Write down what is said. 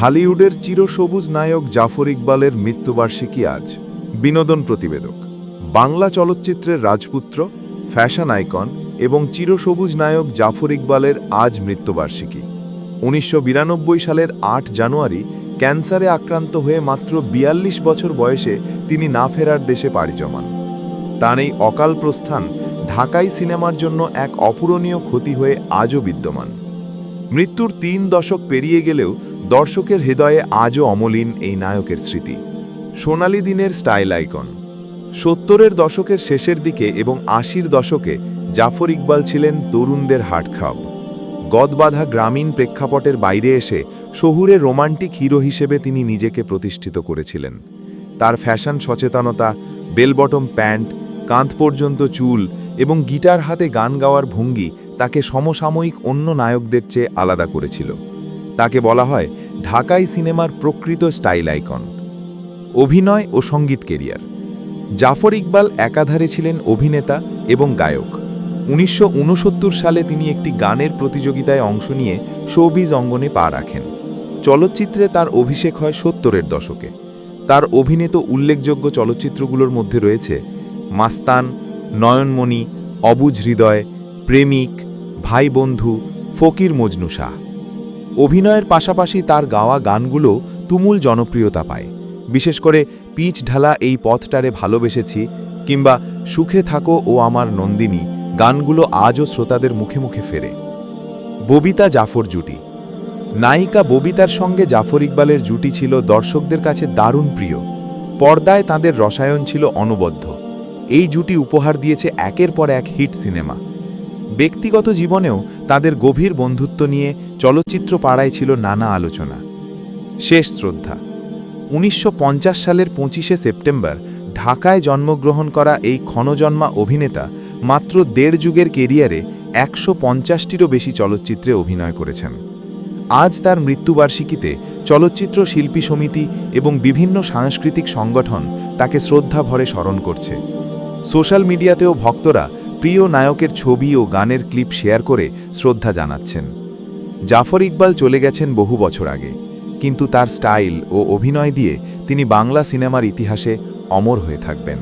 ঢালিউডের চিরসবুজ নায়ক জাফর ইকবালের মৃত্যুবার্ষিকী আজ। বিনোদন প্রতিবেদক। বাংলা চলচ্চিত্রের রাজপুত্র, ফ্যাশন আইকন এবং চিরসবুজ নায়ক জাফর ইকবালের আজ মৃত্যুবার্ষিকী। উনিশশো বিরানব্বই সালের আট জানুয়ারি ক্যান্সারে আক্রান্ত হয়ে মাত্র বিয়াল্লিশ বছর বয়সে তিনি না ফেরার দেশে পাড়ি জমান। তার এই অকাল প্রস্থান ঢাকাই সিনেমার জন্য এক অপূরণীয় ক্ষতি হয়ে আজও বিদ্যমান। মৃত্যুর তিন দশক পেরিয়ে গেলেও দর্শকের হৃদয়ে আজও অমলিন এই নায়কের স্মৃতি। সোনালি দিনের স্টাইল আইকন। সত্তরের দশকের শেষের দিকে এবং আশির দশকে জাফর ইকবাল ছিলেন তরুণদের হাটখাব। গদবাধা গ্রামীণ প্রেক্ষাপটের বাইরে এসে শহুরে রোমান্টিক হিরো হিসেবে তিনি নিজেকে প্রতিষ্ঠিত করেছিলেন। তার ফ্যাশন সচেতনতা, বেলবটম প্যান্ট, কাঁধ পর্যন্ত চুল এবং গিটার হাতে গান গাওয়ার ভঙ্গি তাকে সমসাময়িক অন্য নায়কদের চেয়ে আলাদা করেছিল। তাকে বলা হয় ঢাকাই সিনেমার প্রকৃত স্টাইল আইকন। অভিনয় ও সংগীত কেরিয়ার। জাফর ইকবাল একাধারে ছিলেন অভিনেতা এবং গায়ক। উনিশশো উনসত্তর সালে তিনি একটি গানের প্রতিযোগিতায় অংশ নিয়ে শোবিজ অঙ্গনে পা রাখেন। চলচ্চিত্রে তার অভিষেক হয় সত্তরের দশকে। তার অভিনীত উল্লেখযোগ্য চলচ্চিত্রগুলোর মধ্যে রয়েছে মাস্তান, নয়নমণি, অবুঝ হৃদয়, প্রেমিক, ভাই বন্ধু, ফকির মজনু শাহ। অভিনয়ের পাশাপাশি তার গাওয়া গানগুলো তুমুল জনপ্রিয়তা পায়। বিশেষ করে পিচ ঢালা এই পথটারে ভালোবেসেছি, কিংবা সুখে থাকো ও আমার নন্দিনী, গানগুলো আজও শ্রোতাদের মুখে মুখে ফেরে। ববিতা জাফর জুটি। নায়িকা ববিতার সঙ্গে জাফর ইকবালের জুটি ছিল দর্শকদের কাছে দারুণ প্রিয়। পর্দায় তাদের রসায়ন ছিল অনবদ্য। এই জুটি উপহার দিয়েছে একের পর এক হিট সিনেমা। ব্যক্তিগত জীবনেও তাদের গভীর বন্ধুত্ব নিয়ে চলচ্চিত্র পাড়ায় ছিল নানা আলোচনা। শেষ শ্রদ্ধা। উনিশশো পঞ্চাশ সালের পঁচিশে সেপ্টেম্বর ঢাকায় জন্মগ্রহণ করা এই ক্ষণজন্মা অভিনেতা মাত্র দেড় যুগের কেরিয়ারে একশো পঞ্চাশটিরও বেশি চলচ্চিত্রে অভিনয় করেছেন। আজ তার মৃত্যুবার্ষিকীতে চলচ্চিত্র শিল্পী সমিতি এবং বিভিন্ন সাংস্কৃতিক সংগঠন তাকে শ্রদ্ধা ভরে স্মরণ করছে। সোশ্যাল মিডিয়াতেও ভক্তরা প্রিয় নায়কের ছবি ও গানের ক্লিপ শেয়ার করে শ্রদ্ধা জানাচ্ছেন। জাফর ইকবাল চলে গেছেন বহু বছর আগে, কিন্তু তার স্টাইল ও অভিনয় দিয়ে তিনি বাংলা সিনেমার ইতিহাসে অমর হয়ে থাকবেন।